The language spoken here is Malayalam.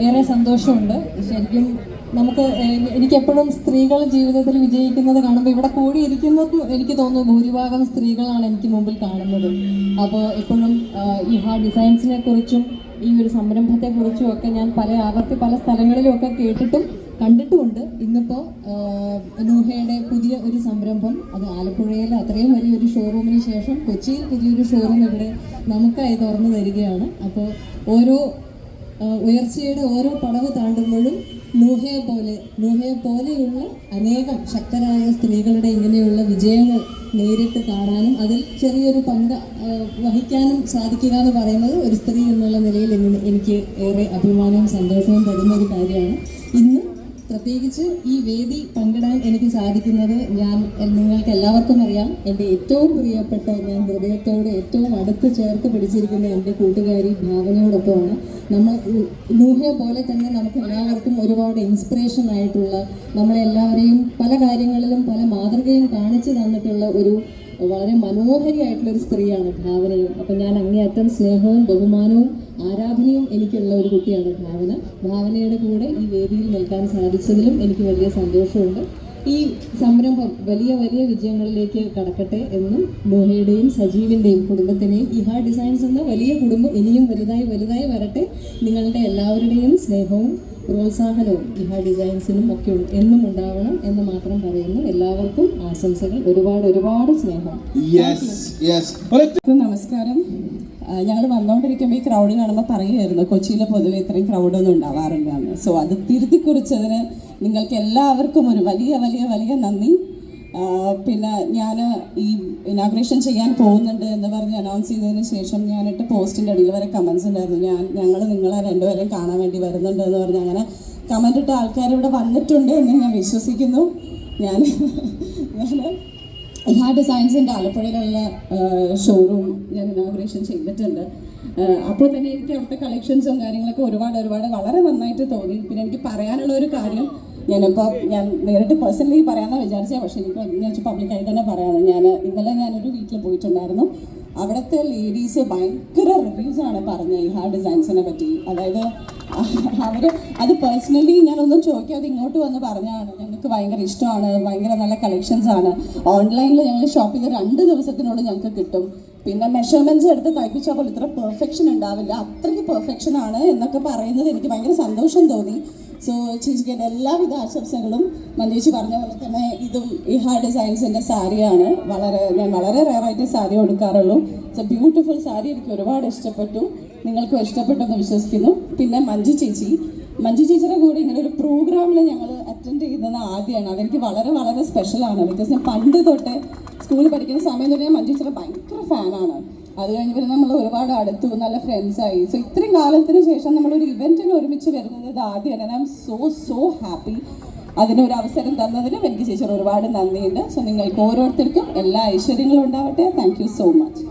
ഏറെ സന്തോഷമുണ്ട്. ശരിക്കും നമുക്ക് എനിക്കെപ്പോഴും സ്ത്രീകൾ ജീവിതത്തിൽ വിജയിക്കുന്നത് കാണുമ്പോൾ ഇവിടെ കൂടി കൂടിയിരിക്കുന്നത് എനിക്ക് തോന്നുന്നു ഭൂരിഭാഗം സ്ത്രീകളാണ് എനിക്ക് മുമ്പിൽ കാണുന്നത്. അപ്പോൾ എപ്പോഴും ഈ ഹാ ഡിസൈൻസിനെ കുറിച്ചും ഈ ഒരു സംരംഭത്തെ കുറിച്ചും ഒക്കെ ഞാൻ പല ആവർത്തി പല സ്ഥലങ്ങളിലും ഒക്കെ കേട്ടിട്ടും കണ്ടിട്ടുമുണ്ട്. ഇന്നിപ്പോൾ നൂഹയുടെ പുതിയ ഒരു സംരംഭം അത് ആലപ്പുഴയിൽ അത്രയും വലിയൊരു ഷോറൂമിന് ശേഷം കൊച്ചിയിൽ പുതിയൊരു ഷോറൂം ഇവിടെ നമുക്കായി തുറന്നു തരികയാണ്. അപ്പോൾ ഓരോ ഉയർച്ചയുടെ ഓരോ പടവ് താണ്ടുമ്പോഴും നൂഹയെ പോലെ നൂഹയെ പോലെയുള്ള അനേകം ശക്തരായ സ്ത്രീകളുടെ ഇങ്ങനെയുള്ള വിജയങ്ങൾ നേരിട്ട് കാണാനും അതിൽ ചെറിയൊരു പങ്ക് വഹിക്കാനും സാധിക്കുക എന്ന് പറയുന്നത് ഒരു സ്ത്രീ എന്നുള്ള നിലയിൽ എനിക്ക് ഏറെ അഭിമാനവും സന്തോഷവും തരുന്ന ഒരു കാര്യമാണ്. ഇന്ന് പ്രത്യേകിച്ച് ഈ വേദി പങ്കിടാൻ എനിക്ക് സാധിക്കുന്നത് ഞാൻ നിങ്ങൾക്ക് എല്ലാവർക്കും അറിയാം. എന്റെ ഏറ്റവും പ്രിയപ്പെട്ട ഞാൻ ഹൃദയത്തോട് ഏറ്റവും അടുത്ത് ചേർത്ത് പിടിച്ചിരിക്കുന്ന എന്റെ കൂട്ടുകാരി ഭാവനയോടൊപ്പമാണ്. നമ്മൾ നൂഹയെ പോലെ തന്നെ നമുക്ക് എല്ലാവർക്കും ഒരുപാട് ഇൻസ്പിറേഷൻ ആയിട്ടുള്ള നമ്മളെല്ലാവരെയും പല കാര്യങ്ങളിലും പല മാതൃകയും കാണിച്ചു തന്നിട്ടുള്ള ഒരു വളരെ മനോഹരിയായിട്ടുള്ള ഒരു സ്ത്രീയാണ് ഭാവനയും അപ്പം ഞാൻ അങ്ങേയറ്റം സ്നേഹവും ബഹുമാനവും ആരാധനയും എനിക്കുള്ള ഒരു കുട്ടിയാണ് ഭാവന. ഭാവനയുടെ കൂടെ ഈ വേദിയിൽ നിൽക്കാൻ സാധിച്ചതിലും എനിക്ക് വലിയ സന്തോഷമുണ്ട്. ഈ സംരംഭം വലിയ വലിയ വിജയങ്ങളിലേക്ക് കടക്കട്ടെ എന്നും നോഹയുടെയും സജീവിന്റെയും കുടുംബത്തിനെയും ഇഹ ഡിസൈൻസ് എന്ന വലിയ കുടുംബം ഇനിയും വലുതായി വലുതായി വരട്ടെ. നിങ്ങളുടെ എല്ലാവരുടെയും സ്നേഹവും പ്രോത്സാഹനവും ഇഹ ഡിസൈൻസിനും ഒക്കെ എന്നും ഉണ്ടാവണം എന്ന് മാത്രം പറയുന്നു. എല്ലാവർക്കും ആശംസകൾ. ഒരുപാട് ഒരുപാട് സ്നേഹം. നമസ്കാരം. ഞങ്ങൾ വന്നുകൊണ്ടിരിക്കുമ്പോൾ ഈ ക്രൗഡ് കാണുമ്പോൾ പറയുമായിരുന്നു കൊച്ചിയിൽ പൊതുവെ ഇത്രയും ക്രൗഡൊന്നും ഉണ്ടാവാറില്ല എന്ന് സോ അത് തിരുത്തി കുറിച്ചതിന് നിങ്ങൾക്ക് എല്ലാവർക്കും ഒരു വലിയ വലിയ വലിയ നന്ദി. പിന്നെ ഞാൻ ഈ ഇനാഗ്രേഷൻ ചെയ്യാൻ പോകുന്നുണ്ട് എന്ന് പറഞ്ഞ് അനൗൺസ് ചെയ്തതിന് ശേഷം ഞാനിട്ട് പോസ്റ്റിന്റെ അടിയിൽ വരെ കമൻസ് ഉണ്ടായിരുന്നു. ഞാൻ ഞങ്ങൾ നിങ്ങളെ രണ്ടുപേരെയും കാണാൻ വേണ്ടി വരുന്നുണ്ട് എന്ന് പറഞ്ഞ് അങ്ങനെ കമന്റ് ഇട്ട ആൾക്കാർ ഇവിടെ വന്നിട്ടുണ്ട് എന്ന് ഞാൻ വിശ്വസിക്കുന്നു. ഞാൻ ഞാൻ ഹാ ഡിസൈൻസിന്റെ ആലപ്പുഴയിലുള്ള ഷോറൂം ഞാൻ ഇനോഗ്രേഷൻ ചെയ്തിട്ടുണ്ട്. അപ്പോൾ തന്നെ എനിക്ക് അവിടുത്തെ കളക്ഷൻസും കാര്യങ്ങളൊക്കെ ഒരുപാട് ഒരുപാട് വളരെ നന്നായിട്ട് തോന്നി. പിന്നെ എനിക്ക് പറയാനുള്ള ഒരു കാര്യം ഞാനിപ്പോൾ ഞാൻ നേരിട്ട് പേഴ്സണലി പറയാമെന്ന് വിചാരിച്ചത് പക്ഷേ എനിക്ക് ഞാൻ പബ്ലിക്കായി തന്നെ പറയാം. ഞാൻ ഇന്നലെ ഞാനൊരു വീട്ടിൽ പോയിട്ടുണ്ടായിരുന്നു. അവിടുത്തെ ലേഡീസ് ഭയങ്കര റിവ്യൂസ് ആണ് പറഞ്ഞത് ഈ ഹാ ഡിസൈൻസിനെ പറ്റി. അതായത് അവർ അത് പേഴ്സണലി ഞാനൊന്നും ചോദിക്കാതെ ഇങ്ങോട്ട് വന്ന് പറഞ്ഞാണ് ഞങ്ങൾക്ക് ഭയങ്കര ഇഷ്ടമാണ് ഭയങ്കര നല്ല കളക്ഷൻസ് ആണ്. ഓൺലൈനിൽ ഞങ്ങൾ ഷോപ്പ് ചെയ്ത് രണ്ട് ദിവസത്തിനുള്ളിൽ ഞങ്ങൾക്ക് കിട്ടും. പിന്നെ മെഷർമെന്റ്സ് എടുത്ത് തയ്പ്പിച്ചപ്പോൾ ഇത്ര പെർഫെക്ഷൻ ഉണ്ടാവില്ല. അത്രയ്ക്ക് പെർഫെക്ഷൻ ആണ് എന്നൊക്കെ പറയുന്നത് എനിക്ക് ഭയങ്കര സന്തോഷം തോന്നി. സോ ചേച്ചിക്ക് എല്ലാവിധ ആശംസകളും മഞ്ചേച്ചി പറഞ്ഞ പോലെ തന്നെ ഇതും ഇഹാ ഡിസൈൻസിന്റെ സാരിയാണ് വളരെ ഞാൻ വളരെ റയറായിട്ട് സാരി കൊടുക്കാറുള്ളൂ. സോ ബ്യൂട്ടിഫുൾ സാരി എനിക്ക് ഒരുപാട് ഇഷ്ടപ്പെട്ടു. നിങ്ങൾക്കും ഇഷ്ടപ്പെട്ടെന്ന് വിശ്വസിക്കുന്നു. പിന്നെ മഞ്ജു ചേച്ചി. മഞ്ജു ചേച്ചിയുടെ കൂടെ ഇങ്ങനെ ഒരു പ്രോഗ്രാമിൽ ഞങ്ങൾ അറ്റൻഡ് ചെയ്യുന്നത് ആദ്യമാണ്. അതെനിക്ക് വളരെ വളരെ സ്പെഷ്യലാണ് ബിക്കോസ് ഞാൻ പണ്ട് തൊട്ട് സ്കൂളിൽ പഠിക്കുന്ന സമയം തൊട്ട് ഞാൻ മഞ്ജു ചേച്ചിയുടെ ഭയങ്കര ഫാനാണ് അത് കഴിഞ്ഞ് പിന്നെ നമ്മൾ ഒരുപാട് അടുത്തു നല്ല ഫ്രണ്ട്സായി സോ ഇത്രയും കാലത്തിന് ശേഷം നമ്മളൊരു ഇവന്റിന് ഒരുമിച്ച് വരുന്നത് ഇത് ആദ്യമാണ്. I am so so happy അതിനൊരു അവസരം തന്നതിനും എനിക്ക് ചേച്ചിയോട് ഒരുപാട് നന്ദിയുണ്ട്. സോ നിങ്ങൾക്ക് ഓരോരുത്തർക്കും എല്ലാ ഐശ്വര്യങ്ങളും ഉണ്ടാവട്ടെ. Thank so much